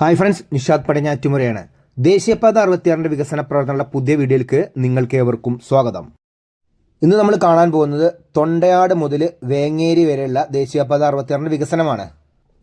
Hi friends Nishad പടിഞ്ഞാറ്റുമുറയാണ്. ദേശീയപാത അറുപത്തിയാറിന്റെ വികസന പ്രവർത്തനങ്ങളുടെ പുതിയ വീഡിയോയിലേക്ക് നിങ്ങൾക്ക് ഏവർക്കും സ്വാഗതം. ഇന്ന് നമ്മൾ കാണാൻ പോകുന്നത് തൊണ്ടയാട് മുതൽ വേങ്ങേരി വരെയുള്ള ദേശീയപാത അറുപത്തിയാറിന്റെ വികസനമാണ്.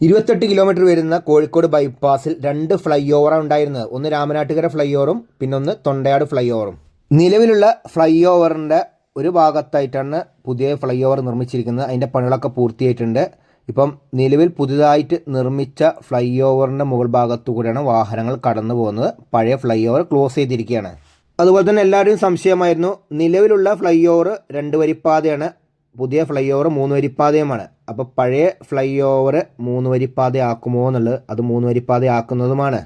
ഇരുപത്തെട്ട് കിലോമീറ്റർ വരുന്ന കോഴിക്കോട് ബൈപ്പാസിൽ രണ്ട് ഫ്ലൈ ഓവറാണ് ഉണ്ടായിരുന്നത്. ഒന്ന് രാമനാട്ടുകര ഫ്ലൈ ഓവറും പിന്നെ ഒന്ന് തൊണ്ടയാട് ഫ്ലൈ ഓവറും നിലവിലുള്ള ഫ്ലൈ ഓവറിന്റെ ഒരു ഭാഗത്തായിട്ടാണ് പുതിയ ഫ്ലൈ ഓവർ നിർമ്മിച്ചിരിക്കുന്നത്. അതിന്റെ പണികളൊക്കെ പൂർത്തിയായിട്ടുണ്ട്. ഇപ്പം നിലവിൽ പുതുതായിട്ട് നിർമ്മിച്ച ഫ്ലൈ ഓവറിന്റെ മുകൾ ഭാഗത്തു കൂടെയാണ് വാഹനങ്ങൾ കടന്നു പോകുന്നത്. പഴയ ഫ്ലൈ ഓവർ ക്ലോസ് ചെയ്തിരിക്കുകയാണ്. അതുപോലെ തന്നെ എല്ലാവരുടെയും സംശയമായിരുന്നു നിലവിലുള്ള ഫ്ലൈ ഓവർ രണ്ട് വരിപ്പാതയാണ് പുതിയ ഫ്ലൈ ഓവർ മൂന്ന് വരിപ്പാതയുമാണ്. അപ്പോൾ പഴയ ഫ്ലൈ ഓവർ മൂന്ന് വരിപ്പാത ആക്കുമോ എന്നുള്ളത് അത് മൂന്ന് വരിപ്പാത ആക്കുന്നതുമാണ്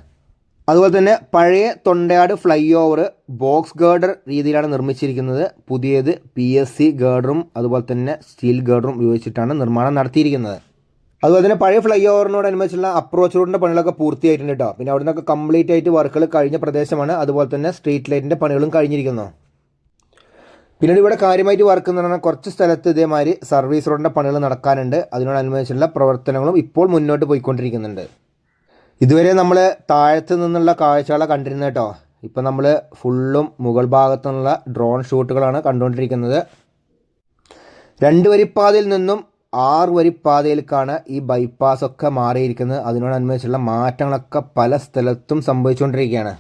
അതുപോലെ തന്നെ പഴയ Thondayad flyover box girder രീതിയിലാണ് നിർമ്മിച്ചിരിക്കുന്നത്. പുതിയത് പി എസ് സി ഗേർഡറും അതുപോലെ തന്നെ സ്റ്റീൽ ഗേർഡറും ഉപയോഗിച്ചിട്ടാണ് നിർമ്മാണം നടത്തിയിരിക്കുന്നത്. അതുപോലെ തന്നെ പഴയ ഫ്ലൈ ഓവറിനോടനുബന്ധിച്ചുള്ള അപ്രോച്ച് റോഡിന്റെ പണികളൊക്കെ പൂർത്തിയായിട്ടുണ്ട് കേട്ടോ പിന്നെ അവിടെ നിന്നൊക്കെ കംപ്ലീറ്റ് ആയിട്ട് വർക്കുകൾ കഴിഞ്ഞ പ്രദേശമാണ്. അതുപോലെ തന്നെ സ്ട്രീറ്റ് ലൈറ്റിന്റെ പണികളും കഴിഞ്ഞിരിക്കുന്നു. പിന്നീട് ഇവിടെ കാര്യമായിട്ട് വർക്ക് എന്ന് പറഞ്ഞാൽ കുറച്ച് സ്ഥലത്ത് ഇതേമാതിരി സർവീസ് റോഡിന്റെ പണികൾ നടക്കാനുണ്ട്. അതിനോടനുബന്ധിച്ചുള്ള പ്രവർത്തനങ്ങളും ഇപ്പോൾ മുന്നോട്ട് പോയിക്കൊണ്ടിരിക്കുന്നുണ്ട്. ഇതുവരെ നമ്മൾ താഴത്ത് നിന്നുള്ള കാഴ്ചകളെ കണ്ടിരുന്നത് കേട്ടോ ഇപ്പം നമ്മൾ ഫുള്ളും മുകൾ ഭാഗത്തു നിന്നുള്ള ഡ്രോൺ ഷൂട്ടുകളാണ് കണ്ടുകൊണ്ടിരിക്കുന്നത് രണ്ട് വരിപ്പാതിൽ നിന്നും ആറ് വരിപ്പാതയിലേക്കാണ് ഈ ബൈപ്പാസ് ഒക്കെ മാറിയിരിക്കുന്നത്. അതിനോടനുബന്ധിച്ചുള്ള മാറ്റങ്ങളൊക്കെ പല സ്ഥലത്തും സംഭവിച്ചുകൊണ്ടിരിക്കുകയാണ്.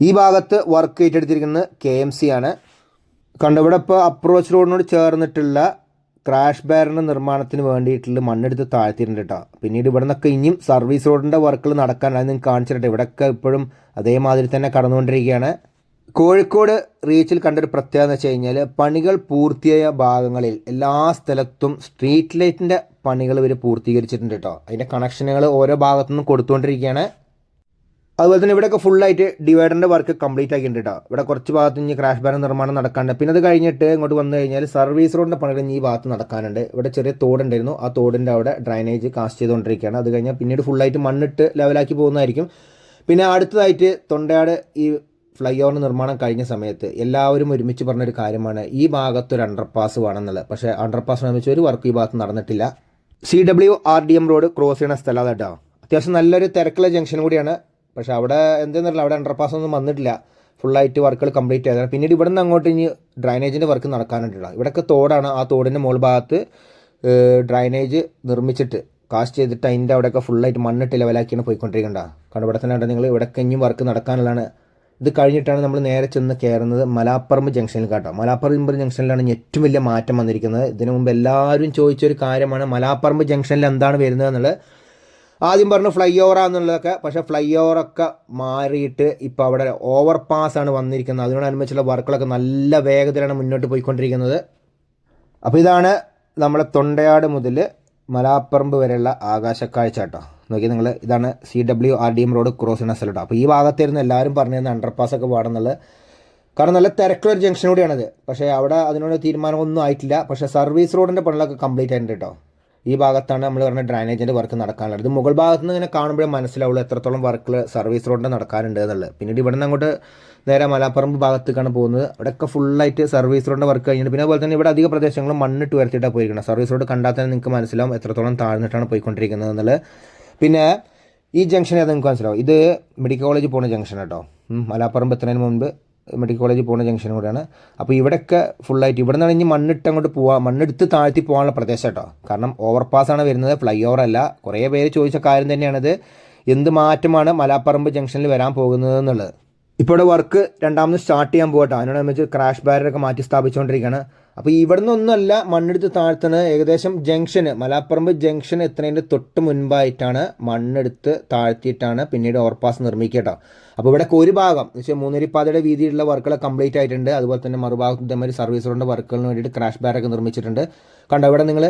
ഈ ഭാഗത്ത് വർക്ക് ഏറ്റെടുത്തിരിക്കുന്നത് കെ എം സി ആണ്. കണ്ടു ഇവിടെ ഇപ്പോൾ അപ്രോച്ച് റോഡിനോട് ചേർന്നിട്ടുള്ള ക്രാഷ് ബാരിന്റെ നിർമ്മാണത്തിന് വേണ്ടിയിട്ടുള്ള മണ്ണെടുത്ത് താഴ്ത്തിയിട്ടുണ്ട് കേട്ടോ. പിന്നീട് ഇവിടെ നിന്നൊക്കെ ഇനിയും സർവീസ് റോഡിന്റെ വർക്കുകൾ നടക്കാൻ അത് നിങ്ങൾക്ക് കാണിച്ചിട്ടുണ്ട് ഇവിടെയൊക്കെ ഇപ്പോഴും അതേമാതിരി തന്നെ കടന്നുകൊണ്ടിരിക്കുകയാണ്. കോഴിക്കോട് റീച്ചിൽ കണ്ടൊരു പ്രത്യേകത എന്ന് വെച്ച് കഴിഞ്ഞാൽ പണികൾ പൂർത്തിയായ ഭാഗങ്ങളിൽ എല്ലാ സ്ഥലത്തും സ്ട്രീറ്റ് ലൈറ്റിന്റെ പണികൾ ഇവർ പൂർത്തീകരിച്ചിട്ടുണ്ട് കേട്ടോ അതിന്റെ കണക്ഷനുകൾ ഓരോ ഭാഗത്തു നിന്നും കൊടുത്തുകൊണ്ടിരിക്കുകയാണ്. അതുപോലെ തന്നെ ഇവിടെയൊക്കെ ഫുള്ളായിട്ട് ഡിവൈഡറിന്റെ വർക്ക് കംപ്ലീറ്റ് ആക്കിയിട്ടുണ്ട് കേട്ടോ ഇവിടെ കുറച്ച് ഭാഗത്ത് ഇനി ക്രാഷ് ബാർ നിർമ്മാണം നടക്കാനുണ്ട്. പിന്നെ അത് കഴിഞ്ഞിട്ട് ഇങ്ങോട്ട് വന്നു കഴിഞ്ഞാൽ സർവീസ് റോഡിന്റെ പണികൾ ഈ ഭാഗത്ത് നടക്കാനുണ്ട്. ഇവിടെ ചെറിയ തോടുണ്ടായിരുന്നു. ആ തോടിന്റെ അവിടെ ഡ്രൈനേജ് കാസ്റ്റ് ചെയ്തുകൊണ്ടിരിക്കുകയാണ്. അത് കഴിഞ്ഞാൽ പിന്നീട് ഫുള്ളായിട്ട് മണ്ണിട്ട് ലെവലാക്കി പോകുന്നതായിരിക്കും. പിന്നെ അടുത്തതായിട്ട് തൊണ്ടയാട് ഈ ഫ്ലൈ ഓവർ നിർമ്മാണം കഴിഞ്ഞ സമയത്ത് എല്ലാവരും ഒരുമിച്ച് പറഞ്ഞൊരു കാര്യമാണ് ഈ ഭാഗത്ത് ഒരു അണ്ടർപാസ് വേണമെന്നുള്ളത്. പക്ഷേ അണ്ടർപാസ് നിർമ്മിച്ച ഒരു വർക്ക് ഈ ഭാഗത്ത് നടന്നിട്ടില്ല. C W R D M road cross ചെയ്യുന്ന സ്ഥലം കേട്ടോ. അത്യാവശ്യം നല്ലൊരു തിരക്കുള്ള ജംഗ്ഷൻ കൂടിയാണ്. പക്ഷേ അവിടെ എന്തെന്നറിയില്ല അവിടെ അണ്ടർപാസ് ഒന്നും വന്നിട്ടില്ല. ഫുള്ളായിട്ട് വർക്കുകൾ കംപ്ലീറ്റ് ചെയ്തതാണ്. പിന്നീട് ഇവിടെ നിന്ന് അങ്ങോട്ട് ഇനി ഡ്രൈനേജിന്റെ വർക്ക് നടക്കാനുണ്ടല്ലോ ഇവിടെയൊക്കെ തോടാണ്. ആ തോടിന്റെ മുകൾ ഭാഗത്ത് ഡ്രൈനേജ് നിർമ്മിച്ചിട്ട് കാസ്റ്റ് ചെയ്തിട്ട് അതിന്റെ അവിടെയൊക്കെ ഫുള്ളായിട്ട് മണ്ണിട്ട് ലെവലാക്കിയാണ് പോയിക്കൊണ്ടിരിക്കേണ്ട കാരണം ഇവിടെ തന്നെ നിങ്ങൾ? ഇവിടെ ഇനിയും വർക്ക് നടക്കാനുള്ളതാണ്. ഇത് കഴിഞ്ഞിട്ടാണ് നമ്മൾ നേരെ ചെന്ന് കയറുന്നത് മലാപ്പറമ്പ് ജംഗ്ഷനിൽ കേട്ടോ. മലാപ്പറമ്പ് ജംഗ്ഷനിലാണ് ഏറ്റവും വലിയ മാറ്റം വന്നിരിക്കുന്നത്. ഇതിനു മുമ്പ് എല്ലാവരും ചോദിച്ചൊരു കാര്യമാണ് മലാപ്പറമ്പ് ജംഗ്ഷനിൽ എന്താണ് വരുന്നത് എന്നുള്ളത്. ആദ്യം പറഞ്ഞു ഫ്ലൈ ഓവർ എന്നുള്ളതൊക്കെ. പക്ഷേ ഫ്ലൈ ഓവറൊക്കെ മാറിയിട്ട് ഇപ്പോൾ അവിടെ ഓവർ പാസ് ആണ് വന്നിരിക്കുന്നത്. അതിനോടനുബന്ധിച്ചുള്ള വർക്കുകളൊക്കെ നല്ല വേഗത്തിലാണ് മുന്നോട്ട് പോയിക്കൊണ്ടിരിക്കുന്നത്. അപ്പോൾ ഇതാണ് നമ്മളെ തൊണ്ടയാട് മുതൽ മലാപ്പറമ്പ് വരെയുള്ള ആകാശക്കാഴ്ച കേട്ടോ നോക്കി നിങ്ങൾ ഇതാണ് C W R D M road cross ചെയ്യുന്ന സ്ഥലം കേട്ടോ അപ്പോൾ ഈ ഭാഗത്തായിരുന്നു എല്ലാവരും പറഞ്ഞിരുന്ന അണ്ടർപാസ് ഒക്കെ പാടുന്നുള്ളത്. കാരണം നല്ല തിരക്കുള്ളൊരു ജംഗ്ഷൻ കൂടിയാണത്. പക്ഷേ അവിടെ അതിനോട് തീരുമാനമൊന്നും ആയിട്ടില്ല. പക്ഷേ സർവീസ് റോഡിന്റെ പണികളൊക്കെ കംപ്ലീറ്റ് ആയിട്ടുണ്ട് കേട്ടോ ഈ ഭാഗത്താണ് നമ്മൾ പറഞ്ഞ ഡ്രൈനേജിന്റെ വർക്ക് നടക്കാനുള്ളത്. ഇത് മുകൾ ഭാഗത്ത് നിന്ന് ഇങ്ങനെ കാണുമ്പോഴേ മനസ്സിലാവുള്ളൂ എത്രത്തോളം വർക്കുകൾ സർവീസ് റോഡിന്റെ നടക്കാനുണ്ട് എന്നുള്ളത്. പിന്നീട് ഇവിടെ നിന്ന് അങ്ങോട്ട് നേരെ മലാപ്പറമ്പ് ഭാഗത്തേക്കാണ് പോകുന്നത്. അവിടെയൊക്കെ ഫുള്ളായിട്ട് സർവീസ് റോഡിന്റെ വർക്ക് കഴിഞ്ഞിട്ട് പിന്നെ അതുപോലെ തന്നെ ഇവിടെ അധിക പ്രദേശങ്ങളും മണ്ണിട്ട് ഉയർത്തിയിട്ടാണ് പോയിരിക്കുന്നത്. സർവീസ് റോഡ് കണ്ടാൽ തന്നെ നിങ്ങൾക്ക് മനസ്സിലാവും എത്രത്തോളം താഴ്ന്നിട്ടാണ് പോയിക്കൊണ്ടിരിക്കുന്നത് എന്നുള്ളത്. പിന്നെ ഈ ജംഗ്ഷൻ ഏതാ നിങ്ങൾക്ക് മനസ്സിലാവും? ഇത് മെഡിക്കൽ കോളേജ് പോകുന്ന ജംഗ്ഷൻ കേട്ടോ മലാപ്പറമ്പ് എത്തുന്നതിന് മുൻപ് മെഡിക്കൽ കോളേജ് പോകുന്ന ജംഗ്ഷൻ കൂടെയാണ്. അപ്പോൾ ഇവിടെയൊക്കെ ഫുള്ളായിട്ട് ഇവിടെ നിന്നാണ് ഇനി മണ്ണിട്ട് അങ്ങോട്ട് പോവാം മണ്ണെടുത്ത് താഴ്ത്തി പോകാനുള്ള പ്രദേശം കേട്ടോ കാരണം ഓവർപാസാണ് വരുന്നത് ഫ്ലൈ ഓവർ അല്ല. കുറേ പേര് ചോദിച്ച കാര്യം തന്നെയാണിത്. എന്ത് മാറ്റമാണ് മലാപ്പറമ്പ് ജംഗ്ഷനിൽ വരാൻ പോകുന്നത് എന്നുള്ളത്? ഇപ്പോൾ ഇവിടെ വർക്ക് രണ്ടാമത് സ്റ്റാർട്ട് ചെയ്യാൻ പോകട്ടോ അതിനോടനുബന്ധിച്ച് ക്രാഷ് ബാരറൊക്കെ മാറ്റി സ്ഥാപിച്ചുകൊണ്ടിരിക്കുകയാണ്. അപ്പോൾ ഇവിടെ നിന്നൊന്നുമല്ല മണ്ണെടുത്ത് താഴ്ത്തുന്നത് ഏകദേശം ജംഗ്ഷന് മലാപ്പറമ്പ് ജംഗ്ഷൻ എത്തുന്നതിന്റെ തൊട്ട് മുൻപായിട്ടാണ് മണ്ണെടുത്ത് താഴ്ത്തിയിട്ടാണ് പിന്നീട് ഓവർപാസ് നിർമ്മിക്കട്ടോ അപ്പോൾ ഇവിടെ ഒരു ഭാഗം എന്ന് വെച്ചാൽ മൂന്നരിപ്പാതയുടെ വീതിയിലുള്ള വർക്കുകൾ കംപ്ലീറ്റ് ആയിട്ടുണ്ട്. അതുപോലെ തന്നെ മറുഭാഗത്ത് ഇതേമാതിരി സർവീസ് റോഡിന്റെ വർക്കുകളിന് വേണ്ടിയിട്ട് ക്രാഷ് ബാരൊക്കെ നിർമ്മിച്ചിട്ടുണ്ട്. കണ്ടോ ഇവിടെ നിങ്ങൾ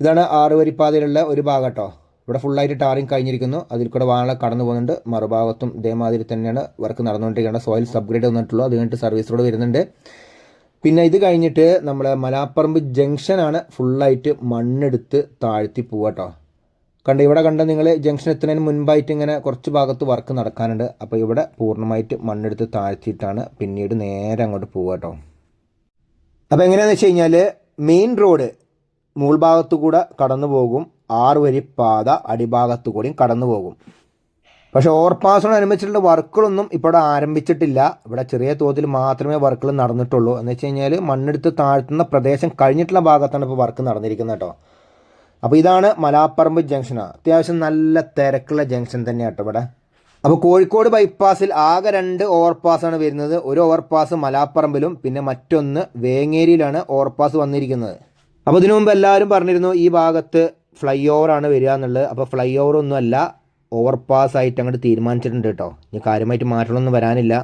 ഇതാണ് ആറ് വരിപ്പാതയിലുള്ള ഒരു ഭാഗം കേട്ടോ. ഇവിടെ ഫുള്ളായിട്ട് ടാറിങ് കഴിഞ്ഞിരിക്കുന്നു. അതിൽ കൂടെ വാഹനങ്ങൾ കടന്നു പോകുന്നുണ്ട്. മറുഭാഗത്തും ഇതേമാതിരി തന്നെയാണ് വർക്ക് നടന്നുകൊണ്ടിരിക്കുന്നത്. സോയിൽ സബ്ഗ്രേഡ് വന്നിട്ടുള്ളൂ. അത് കഴിഞ്ഞിട്ട് സർവീസ് റോഡ് വരുന്നുണ്ട്. പിന്നെ ഇത് കഴിഞ്ഞിട്ട് നമ്മളെ മലാപ്പറമ്പ് ജംഗ്ഷനാണ് ഫുള്ളായിട്ട് മണ്ണെടുത്ത് താഴ്ത്തി പോവാട്ടോ കണ്ട് ഇവിടെ കണ്ട് നിങ്ങൾ ജംഗ്ഷൻ എത്തുന്നതിന് മുൻപായിട്ട് ഇങ്ങനെ കുറച്ച് ഭാഗത്ത് വർക്ക് നടക്കാനുണ്ട്. അപ്പോൾ ഇവിടെ പൂർണമായിട്ട് മണ്ണെടുത്ത് താഴ്ത്തിയിട്ടാണ് പിന്നീട് നേരെ അങ്ങോട്ട് പോവുക കേട്ടോ അപ്പോൾ എങ്ങനെയാണെന്ന് വെച്ച് കഴിഞ്ഞാൽ മെയിൻ റോഡ് മുകൾ ഭാഗത്തു കൂടെ കടന്നു പോകും. ആറ് വരി പാത അടിഭാഗത്തു കൂടിയും കടന്നു പോകും പക്ഷേ ഓവർപാസിനോടനുബന്ധിച്ചിട്ടുള്ള വർക്കുകളൊന്നും ഇപ്പോൾ ആരംഭിച്ചിട്ടില്ല. ഇവിടെ ചെറിയ തോതിൽ മാത്രമേ വർക്കുകൾ നടന്നിട്ടുള്ളൂ. എന്ന് വെച്ച് കഴിഞ്ഞാൽ മണ്ണെടുത്ത് താഴ്ത്തുന്ന പ്രദേശം കഴിഞ്ഞിട്ടുള്ള ഭാഗത്താണ് ഇപ്പോൾ വർക്ക് നടന്നിരിക്കുന്നത് കേട്ടോ. അപ്പോൾ ഇതാണ് മലാപ്പറമ്പ് ജംഗ്ഷൻ അത്യാവശ്യം നല്ല തിരക്കുള്ള ജംഗ്ഷൻ തന്നെയാണ് കേട്ടോ ഇവിടെ. അപ്പോൾ കോഴിക്കോട് ബൈപ്പാസിൽ ആകെ രണ്ട് ഓവർപാസാണ് വരുന്നത്. ഒരു ഓവർപാസ് മലാപ്പറമ്പിലും പിന്നെ മറ്റൊന്ന് വേങ്ങേരിയിലാണ് ഓവർപാസ് വന്നിരിക്കുന്നത്. അപ്പോൾ ഇതിനു മുമ്പ് എല്ലാവരും പറഞ്ഞിരുന്നു ഈ ഭാഗത്ത് ഫ്ലൈ ആണ് വരിക എന്നുള്ളത്. അപ്പോൾ ഫ്ലൈ ഓവർ ഒന്നുമല്ല ഓവർപാസ് ആയിട്ട് അങ്ങോട്ട് തീരുമാനിച്ചിട്ടുണ്ട് കേട്ടോ ഇനി കാര്യമായിട്ട് മാറ്റങ്ങളൊന്നും വരാനില്ല.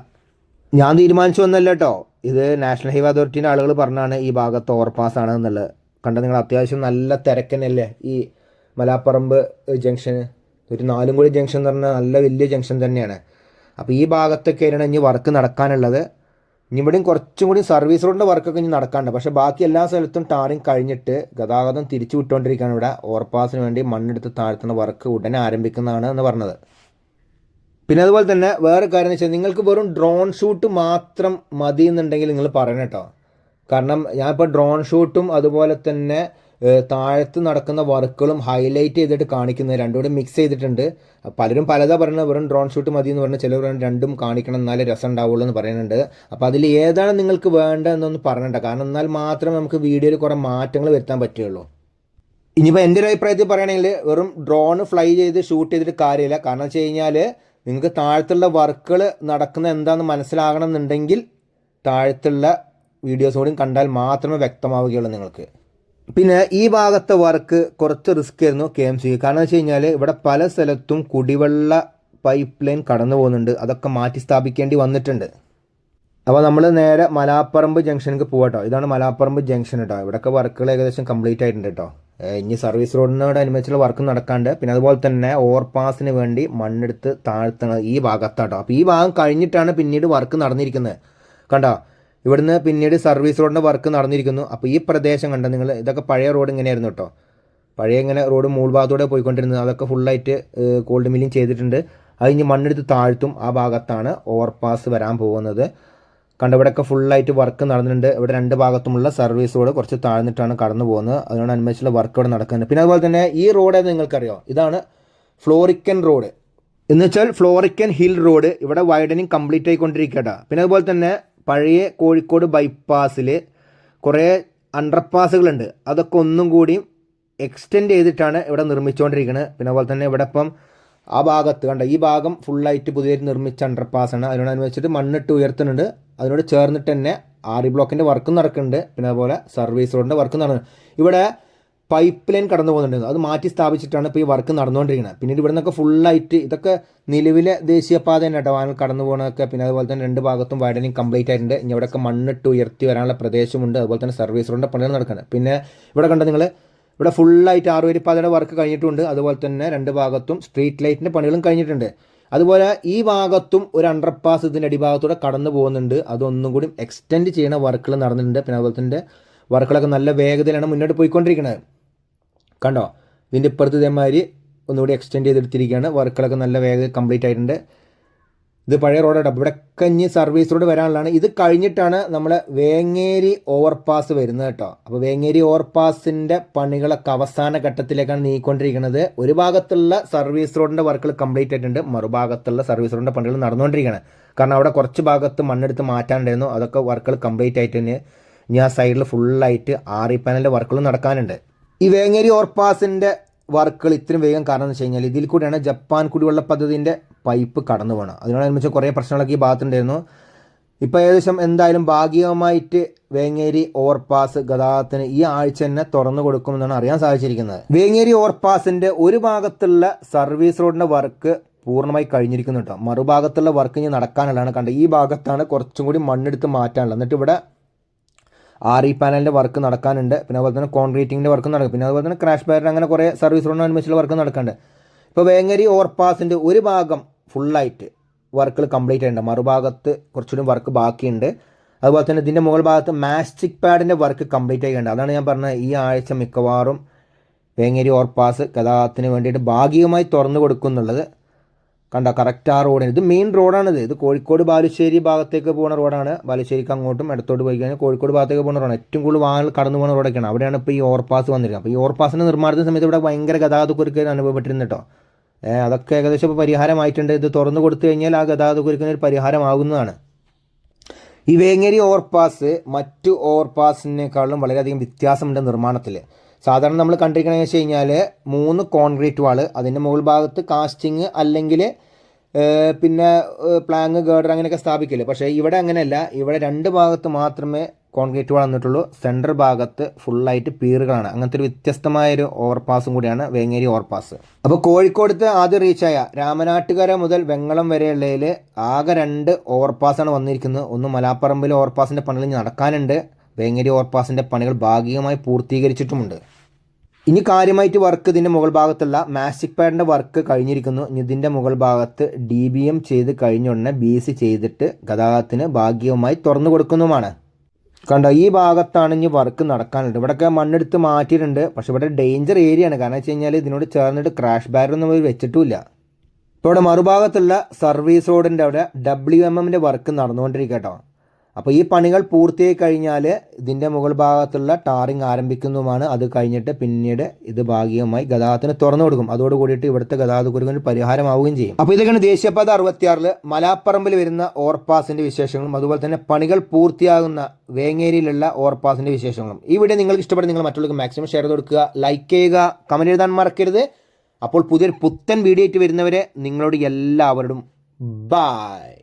ഞാൻ തീരുമാനിച്ചു വന്നല്ല കേട്ടോ ഇത് നാഷണൽ ഹൈവേ അതോറിറ്റീന്റെ ആളുകൾ പറഞ്ഞാണ് ഈ ഭാഗത്ത് ഓവർപാസ് ആണ് എന്നുള്ളത്. കണ്ട നിങ്ങൾ അത്യാവശ്യം നല്ല തിരക്കനല്ലേ ഈ മലാപ്പറമ്പ് ജംഗ്ഷൻ ഒരു നാലും കൂടി ജംഗ്ഷൻ എന്ന് പറഞ്ഞാൽ നല്ല വലിയ ജംഗ്ഷൻ തന്നെയാണ്. അപ്പോൾ ഈ ഭാഗത്തൊക്കെ ആയിരുന്നു ഇനി വർക്ക് നടക്കാനുള്ളത്. ഇനി ഇവിടെയും കുറച്ചും കൂടി സർവീസ് റോഡിന്റെ വർക്കൊക്കെ ഇനി നടക്കാണ്ട് പക്ഷേ ബാക്കി എല്ലാ സ്ഥലത്തും ടാറിങ് കഴിഞ്ഞിട്ട് ഗതാഗതം തിരിച്ചു വിട്ടുകൊണ്ടിരിക്കുകയാണ് ഇവിടെ. ഓവർപാസിന് വേണ്ടി മണ്ണെടുത്ത് താഴ്ത്തുന്ന വർക്ക് ഉടനെ ആരംഭിക്കുന്നതാണ് എന്ന് പറഞ്ഞത്. പിന്നെ അതുപോലെ തന്നെ വേറെ കാര്യം എന്ന് വെച്ചാൽ നിങ്ങൾക്ക് വെറും ഡ്രോൺ ഷൂട്ട് മാത്രം മതി എന്നുണ്ടെങ്കിൽ നിങ്ങൾ പറയണം കേട്ടോ. കാരണം ഞാനിപ്പോൾ ഡ്രോൺ ഷൂട്ടും അതുപോലെ തന്നെ താഴത്ത് നടക്കുന്ന വർക്കുകളും ഹൈലൈറ്റ് ചെയ്തിട്ട് കാണിക്കുന്നത് രണ്ടും കൂടി മിക്സ് ചെയ്തിട്ടുണ്ട്. പലരും പലതാ പറയുന്നത് വെറും ഡ്രോൺ ഷൂട്ട് മതി എന്ന് പറഞ്ഞാൽ പറയുന്നത് രണ്ടും കാണിക്കണം എന്നാലേ രസം ഉണ്ടാവുള്ളൂ എന്ന് പറയുന്നുണ്ട്. അപ്പോൾ അതിൽ ഏതാണ് നിങ്ങൾക്ക് വേണ്ടതെന്നൊന്ന് പറയണ്ട കാരണം എന്നാൽ മാത്രമേ നമുക്ക് വീഡിയോയിൽ കുറേ മാറ്റങ്ങൾ വരുത്താൻ പറ്റുകയുള്ളൂ. ഇനിയിപ്പോൾ എന്റെ ഒരു അഭിപ്രായത്തിൽ പറയുകയാണെങ്കിൽ വെറും ഡ്രോൺ ഫ്ലൈ ചെയ്ത് ഷൂട്ട് ചെയ്തിട്ട് കാര്യമില്ല. കാരണം വെച്ച് കഴിഞ്ഞാൽ നിങ്ങൾക്ക് താഴത്തുള്ള വർക്കുകൾ നടക്കുന്ന എന്താണെന്ന് മനസ്സിലാകണം എന്നുണ്ടെങ്കിൽ താഴത്തുള്ള വീഡിയോസ് കൂടി കണ്ടാൽ മാത്രമേ വ്യക്തമാവുകയുള്ളൂ നിങ്ങൾക്ക്. പിന്നെ ഈ ഭാഗത്തെ വർക്ക് കുറച്ച് റിസ്ക് ആയിരുന്നു കെ എം സി കാരണം വെച്ച് കഴിഞ്ഞാൽ ഇവിടെ പല സ്ഥലത്തും കുടിവെള്ള പൈപ്പ് ലൈൻ കടന്നു പോകുന്നുണ്ട്. അതൊക്കെ മാറ്റി സ്ഥാപിക്കേണ്ടി വന്നിട്ടുണ്ട്. അപ്പോൾ നമ്മൾ നേരെ മലാപ്പറമ്പ് ജംഗ്ഷനിലേക്ക് പോകട്ടോ ഇതാണ് മലാപ്പറമ്പ് ജംഗ്ഷൻ കേട്ടോ ഇവിടെയൊക്കെ വർക്കുകൾ ഏകദേശം കംപ്ലീറ്റ് ആയിട്ടുണ്ട് കേട്ടോ ഇനി സർവീസ് റോഡിനോട് അനുബന്ധിച്ചുള്ള വർക്ക് നടക്കാണ്ട്. പിന്നെ അതുപോലെ തന്നെ ഓവർപാസിന് വേണ്ടി മണ്ണെടുത്ത് താഴ്ത്തണം ഈ ഭാഗത്താണ് ഭാഗത്താട്ടോ അപ്പോൾ ഈ ഭാഗം കഴിഞ്ഞിട്ടാണ് പിന്നീട് വർക്ക് നടന്നിരിക്കുന്നത്. കണ്ടോ? ഇവിടുന്ന് പിന്നീട് സർവീസ് റോഡിന്റെ വർക്ക് നടന്നിരിക്കുന്നു. അപ്പോൾ ഈ പ്രദേശം കണ്ട നിങ്ങൾ? ഇതൊക്കെ പഴയ റോഡ് ഇങ്ങനെയായിരുന്നു കേട്ടോ. പഴയ ഇങ്ങനെ റോഡ് മൂൾഭാഗത്തൂടെ പോയിക്കൊണ്ടിരുന്നത്. അതൊക്കെ ഫുള്ളായിട്ട് കോൾഡ് മില്ലിങ് ചെയ്തിട്ടുണ്ട്. അത് മണ്ണെടുത്ത് താഴ്ത്തും. ആ ഭാഗത്താണ് ഓവർപാസ് വരാൻ പോകുന്നത്. കണ്ട ഇവിടെയൊക്കെ ഫുള്ളായിട്ട് വർക്ക് നടന്നിട്ടുണ്ട്. ഇവിടെ രണ്ട് ഭാഗത്തുമുള്ള സർവീസ് റോഡ് കുറച്ച് താഴ്ന്നിട്ടാണ് കടന്നു പോകുന്നത്. അതിനോടനുബന്ധിച്ചുള്ള വർക്ക് ഇവിടെ നടക്കുന്നുണ്ട്. പിന്നെ അതുപോലെ തന്നെ ഈ റോഡ് നിങ്ങൾക്കറിയോ? ഇതാണ് ഫ്ലോറിക്കൻ റോഡ്. എന്ന് വെച്ചാൽ ഫ്ലോറിക്കൻ ഹിൽ റോഡ് ഇവിടെ വൈഡനിങ് കംപ്ലീറ്റ് ആയിക്കൊണ്ടിരിക്കട്ടെ പിന്നെ അതുപോലെ തന്നെ പഴയ കോഴിക്കോട് ബൈപ്പാസിൽ കുറേ അണ്ടർപാസുകളുണ്ട്. അതൊക്കെ ഒന്നും കൂടി എക്സ്റ്റെൻഡ് ചെയ്തിട്ടാണ് ഇവിടെ നിർമ്മിച്ചുകൊണ്ടിരിക്കുന്നത് പിന്നെ അതുപോലെ തന്നെ ഇവിടെ ഇപ്പം ആ ഭാഗത്ത് കണ്ട ഈ ഭാഗം ഫുള്ളായിട്ട് പുതിയതായിട്ട് നിർമ്മിച്ച അണ്ടർപാസാണ്. അതിനോടനുബന്ധിച്ചിട്ട് മണ്ണിട്ട് ഉയർത്തുന്നുണ്ട്. അതിനോട് ചേർന്നിട്ട് തന്നെ ആറി ബ്ലോക്കിന്റെ വർക്കും നടക്കുന്നുണ്ട്. പിന്നെ അതുപോലെ സർവീസ് റോഡിന്റെ വർക്കും നടക്കുന്നുണ്ട്. ഇവിടെ പൈപ്പ് ലൈൻ കടന്നു പോകുന്നുണ്ട്. അത് മാറ്റി സ്ഥാപിച്ചിട്ടാണ് ഇപ്പോൾ ഈ വർക്ക് നടന്നുകൊണ്ടിരിക്കുന്നത്. പിന്നീട് ഇവിടെ നിന്നൊക്കെ ഫുള്ളായിട്ട് ഇതൊക്കെ നിലവിലെ ദേശീയപാത തന്നെ കേട്ടോ. വാനൽ കടന്നു പോകുന്നതൊക്കെ പിന്നെ അതുപോലെ തന്നെ രണ്ട് ഭാഗത്തും വൈഡനിങ് കംപ്ലീറ്റ് ആയിട്ടുണ്ട്. ഇനി ഇവിടെയൊക്കെ മണ്ണിട്ട് ഉയർത്തി വരാനുള്ള പ്രദേശമുണ്ട്. അതുപോലെ തന്നെ സർവീസ് റോഡിന്റെ പണികൾ നടക്കുന്നത് പിന്നെ ഇവിടെ കണ്ട നിങ്ങൾ ഇവിടെ ഫുള്ളായിട്ട് ആറുവരിപ്പാതയുടെ വർക്ക് കഴിഞ്ഞിട്ടുണ്ട്. അതുപോലെ തന്നെ രണ്ട് ഭാഗത്തും സ്ട്രീറ്റ് ലൈറ്റിന്റെ പണികളും കഴിഞ്ഞിട്ടുണ്ട്. അതുപോലെ ഈ ഭാഗത്തും ഒരു അണ്ടർപാസ് ഇതിന്റെ അടിഭാഗത്തൂടെ കടന്നു പോകുന്നുണ്ട്. അതൊന്നും കൂടി എക്സ്റ്റെൻഡ് ചെയ്യുന്ന വർക്കുകൾ നടന്നിട്ടുണ്ട്. പിന്നെ അതുപോലെ തന്നെ വർക്കുകളൊക്കെ നല്ല വേഗതയിലാണ് മുന്നോട്ട് പോയിക്കൊണ്ടിരിക്കുന്നത്. കണ്ടോ? ഇതിന്റെ ഇപ്പുറത്ത് ഇതേമാതിരി ഒന്നുകൂടി എക്സ്റ്റെൻഡ് ചെയ്തെടുത്തിരിക്കുകയാണ്. വർക്കുകളൊക്കെ നല്ല വേഗം കംപ്ലീറ്റ് ആയിട്ടുണ്ട്. ഇത് പഴയ റോഡാണ് ഇവിടെ ഇനി സർവീസ് റോഡ് വരാനുള്ളതാണ്. ഇത് കഴിഞ്ഞിട്ടാണ് നമ്മൾ വേങ്ങേരി ഓവർപാസ് വരുന്നത് കേട്ടോ. അപ്പോൾ വേങ്ങേരി ഓവർപാസിന്റെ പണികളൊക്കെ അവസാന ഘട്ടത്തിലേക്കാണ് നീങ്ങിക്കൊണ്ടിരിക്കുന്നത്. ഒരു ഭാഗത്തുള്ള സർവീസ് റോഡിന്റെ വർക്കുകൾ കംപ്ലീറ്റ് ആയിട്ടുണ്ട്. മറുഭാഗത്തുള്ള സർവീസ് റോഡിന്റെ പണികൾ നടന്നുകൊണ്ടിരിക്കുകയാണ്. കാരണം അവിടെ കുറച്ച് ഭാഗത്ത് മണ്ണെടുത്ത് മാറ്റാനുണ്ടായിരുന്നു. അതൊക്കെ വർക്കുകൾ കംപ്ലീറ്റ് ആയിട്ട് തന്നെ ഇനി ആ സൈഡിൽ ഫുള്ളായിട്ട് ആറി പാനലിന്റെ വർക്കുകൾ നടക്കാനുണ്ട്. ഈ വേങ്ങേരി ഓർപ്പാസിന്റെ വർക്കുകൾ ഇത്രയും വേഗം കാരണം എന്ന് വെച്ച് കഴിഞ്ഞാൽ ഇതിൽ കൂടെയാണ് ജപ്പാൻ കുടിവെള്ള പദ്ധതിന്റെ പൈപ്പ് കടന്നു പോകണം അതിനോടനുബന്ധിച്ച് കുറേ പ്രശ്നങ്ങളൊക്കെ ഈ ഭാഗത്തുണ്ടായിരുന്നു. ഇപ്പോൾ ഏകദേശം എന്തായാലും ഭാഗികമായിട്ട് വേങ്ങേരി ഓവർപാസ് ഗതാഗതത്തിന് ഈ ആഴ്ച തന്നെ തുറന്നു കൊടുക്കുമെന്നാണ് അറിയാൻ സാധിച്ചിരിക്കുന്നത്. വേങ്ങേരി ഓവർപാസിന്റെ ഒരു ഭാഗത്തുള്ള സർവീസ് റോഡിന്റെ വർക്ക് പൂർണമായി കഴിഞ്ഞിരിക്കുന്നു കേട്ടോ മറുഭാഗത്തുള്ള വർക്ക് ഇനി നടക്കാനുള്ളതാണ്. കണ്ടത് ഈ ഭാഗത്താണ് കുറച്ചും കൂടി മണ്ണെടുത്ത് മാറ്റാനുള്ളത്. എന്നിട്ട് ഇവിടെ ആർ ഇ പാനലിന്റെ വർക്ക് നടക്കാനുണ്ട്. പിന്നെ അതുപോലെ തന്നെ കോൺക്രീറ്റിങ്ങിന്റെ വർക്ക് നടക്കും. പിന്നെ അതുപോലെ തന്നെ ക്രാഷ് ബാരിയർ അങ്ങനെ കുറേ സർവീസ് റോഡിനനുസരിച്ചുള്ള വർക്ക് നടക്കുന്നുണ്ട് ഇപ്പോൾ വേങ്ങരി ഓവർപാസിന്റെ ഒരു ഭാഗം ഫുള്ളായിട്ട് വർക്കുകൾ കംപ്ലീറ്റ് ആയിട്ടുണ്ട്. മറുഭാഗത്ത് കുറച്ചുകൂടി വർക്ക് ബാക്കിയുണ്ട്. അതുപോലെ തന്നെ ഇതിന്റെ മുകൾ ഭാഗത്ത് മാസ്റ്റിക് പാഡിന്റെ വർക്ക് കംപ്ലീറ്റ് ആയിട്ടുണ്ട്. അതാണ് ഞാൻ പറഞ്ഞത്. ഈ ആഴ്ച മിക്കവാറും വേങ്ങേരി ഓവർപാസ് ഗതാഗതത്തിന് വേണ്ടിയിട്ട് ഭാഗികമായി തുറന്നു കൊടുക്കുന്നുള്ളത് കണ്ട കറക്റ്റ് ആ റോഡിന് ഇത് മെയിൻ റോഡാണിത് ഇത് കോഴിക്കോട് ബാലുശ്ശേരി ഭാഗത്തേക്ക് പോകുന്ന റോഡാണ് ബാലുശ്ശേരിക്ക് അങ്ങോട്ടും ഇടത്തോട്ട് പോയി കഴിഞ്ഞാൽ കോഴിക്കോട് ഭാഗത്തേക്ക് പോകുന്ന റോഡാണ് ഏറ്റവും കൂടുതൽ വാഹനങ്ങൾ കടന്നു പോകുന്ന റോഡൊക്കെയാണ് അവിടെയാണ് ഇപ്പോൾ ഈ ഓവർപാസ് വന്നിരിക്കുന്നത്. അപ്പോൾ ഈ ഓവർപാസിന്റെ നിർമ്മാണത്തിന് സമയത്ത് ഇവിടെ ഭയങ്കര ഗതാഗത കുരുക്ക് അനുഭവപ്പെട്ടിരുന്നു കേട്ടോ. അതൊക്കെ ഏകദേശം ഇപ്പോൾ പരിഹാരമായിട്ടുണ്ട്. ഇത് തുറന്നു കൊടുത്തു കഴിഞ്ഞാൽ ആ ഗതാഗത കുരുക്കിന് ഒരു പരിഹാരമാകുന്നതാണ്. ഈ വേങ്ങേരി ഓവർപാസ് മറ്റു ഓവർപാസിനേക്കാളും വളരെയധികം വ്യത്യാസമുണ്ട് നിർമ്മാണത്തിൽ സാധാരണ നമ്മൾ കണ്ടിരിക്കണമെന്ന് വെച്ച് കഴിഞ്ഞാൽ മൂന്ന് കോൺക്രീറ്റ് വാൾ അതിന്റെ മുകൾ ഭാഗത്ത് കാസ്റ്റിങ് അല്ലെങ്കിൽ പിന്നെ പ്ലാങ് ഗേർഡർ അങ്ങനെയൊക്കെ സ്ഥാപിക്കില്ല പക്ഷേ ഇവിടെ അങ്ങനെയല്ല. ഇവിടെ രണ്ട് ഭാഗത്ത് മാത്രമേ കോൺക്രീറ്റ് വാൾ വന്നിട്ടുള്ളൂ. സെന്റർ ഭാഗത്ത് ഫുള്ളായിട്ട് പീറുകളാണ്. അങ്ങനത്തെ ഒരു വ്യത്യസ്തമായൊരു ഓവർപാസും കൂടിയാണ് വേങ്ങേരി ഓവർപാസ് അപ്പോൾ കോഴിക്കോടത്ത് ആദ്യം റീച്ചായ രാമനാട്ടുകര മുതൽ വെങ്ങളം വരെയുള്ളതിൽ ആകെ രണ്ട് ഓവർപാസാണ് വന്നിരിക്കുന്നത്. ഒന്ന് മലാപ്പറമ്പിൽ ഓവർപാസിന്റെ പണലിഞ്ഞ് നടക്കാനുണ്ട്. വേങ്ങേരി ഓവർപാസിന്റെ പണികൾ ഭാഗികമായി പൂർത്തീകരിച്ചിട്ടുമുണ്ട്. ഇനി കാര്യമായിട്ട് വർക്ക് ഇതിന്റെ മുകൾ ഭാഗത്തുള്ള മാസ്റ്റിക് പാഡിന്റെ വർക്ക് കഴിഞ്ഞിരിക്കുന്നു. ഇതിന്റെ മുകൾ ഭാഗത്ത് ഡി ബി എം ചെയ്ത് കഴിഞ്ഞ ഉടനെ ബി സി ചെയ്തിട്ട് ഗതാഗതത്തിന് ഭാഗികമായി തുറന്നു കൊടുക്കുന്നതുമാണ്. കണ്ടോ ഈ ഭാഗത്താണ് ഇനി വർക്ക് നടക്കാനുണ്ട് ഇവിടെയൊക്കെ മണ്ണെടുത്ത് മാറ്റിയിട്ടുണ്ട്. പക്ഷേ ഇവിടെ ഡേഞ്ചർ ഏരിയയാണ്. കാരണം വെച്ച് കഴിഞ്ഞാൽ ഇതിനോട് ചേർന്നിട്ട് ക്രാഷ് ബാരൊന്നും അവർ വെച്ചിട്ടുമില്ല. ഇപ്പോൾ ഇവിടെ മറുഭാഗത്തുള്ള സർവീസ് റോഡിന്റെ അവിടെ ഡബ്ല്യു എം എമ്മിന്റെ വർക്ക് നടന്നുകൊണ്ടിരിക്കട്ടോ കേട്ടോ. അപ്പോൾ ഈ പണികൾ പൂർത്തിയായി കഴിഞ്ഞാൽ ഇതിന്റെ മുകൾ ഭാഗത്തുള്ള ടാറിങ് ആരംഭിക്കുന്നതുമാണ്. അത് കഴിഞ്ഞിട്ട് പിന്നീട് ഇത് ഭാഗികമായി ഗതാഗതത്തിന് തുറന്നു കൊടുക്കും. അതോട് കൂടിയിട്ട് ഇവിടുത്തെ ഗതാഗത കുരുക്കിന് പരിഹാരമാവുകയും ചെയ്യും. അപ്പോൾ ഇതൊക്കെയാണ് ദേശീയപാത അറുപത്തിയാറിൽ മലാപ്പറമ്പിൽ വരുന്ന ഓവർപാസിന്റെ വിശേഷങ്ങളും അതുപോലെ തന്നെ പണികൾ പൂർത്തിയാകുന്ന വേങ്ങേരിയിലുള്ള ഓവർപാസിന്റെ വിശേഷങ്ങളും. ഈ വീഡിയോ നിങ്ങൾക്ക് ഇഷ്ടപ്പെട്ട് നിങ്ങൾ മറ്റുള്ളവർക്ക് മാക്സിമം ഷെയർ ചെയ്ത് കൊടുക്കുക ലൈക്ക് ചെയ്യുക കമന്റ് എഴുതാൻ മറക്കരുത്. അപ്പോൾ പുതിയൊരു പുത്തൻ വീഡിയോ ആയിട്ട് വരുന്നവരെ നിങ്ങളോട് എല്ലാവരോടും ബായ്